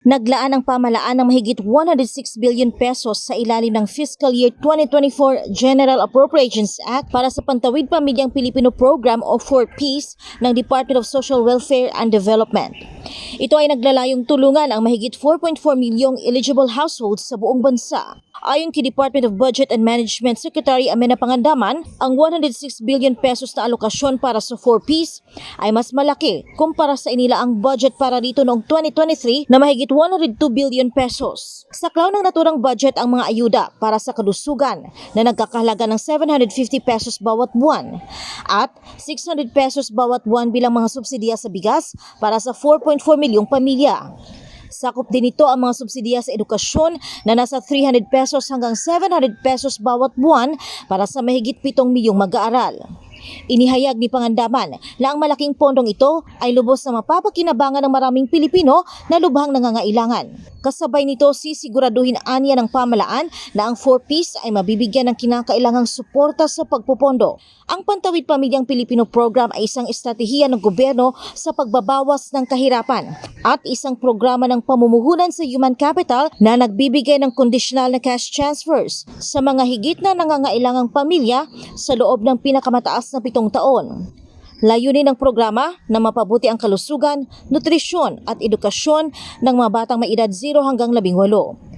Naglaan ang pamalaan ng mahigit 106 billion pesos sa ilalim ng Fiscal Year 2024 General Appropriations Act para sa Pantawid Pamilyang Pilipino Program o 4Ps ng Department of Social Welfare and Development. Ito ay naglalayong tulungan ang mahigit 4.4 milyong eligible households sa buong bansa. Ayon kay Department of Budget and Management Secretary Amena Pangandaman, ang 106 billion pesos na alokasyon para sa 4Ps ay mas malaki kumpara sa inilaang budget para dito noong 2023 na mahigit 102 billion pesos. Saklaw ng naturang budget ang mga ayuda para sa kalusugan na nagkakahalaga ng 750 pesos bawat buwan at 600 pesos bawat buwan bilang mga subsidiya sa bigas para sa 4.4 milyong pamilya. Sakop din ito ang mga subsidiya sa edukasyon na nasa 300 pesos hanggang 700 pesos bawat buwan para sa mahigit 7 milyong mag-aaral. Inihayag ni Pangandaman na ang malaking pondong ito ay lubos na mapapakinabangan ng maraming Pilipino na lubhang nangangailangan. Kasabay nito sisiguraduhin aniya ng pamalaan na ang 4Ps ay mabibigyan ng kinakailangang suporta sa pagpupondo. Ang Pantawid Pamilyang Pilipino Program ay isang estratehiya ng gobyerno sa pagbabawas ng kahirapan at isang programa ng pamumuhunan sa human capital na nagbibigay ng kondisyonal na cash transfers sa mga higit na nangangailangang pamilya sa loob ng pinakamataas na pitong taon. Layunin ng programa na mapabuti ang kalusugan, nutrisyon at edukasyon ng mga batang may edad 0 hanggang 18.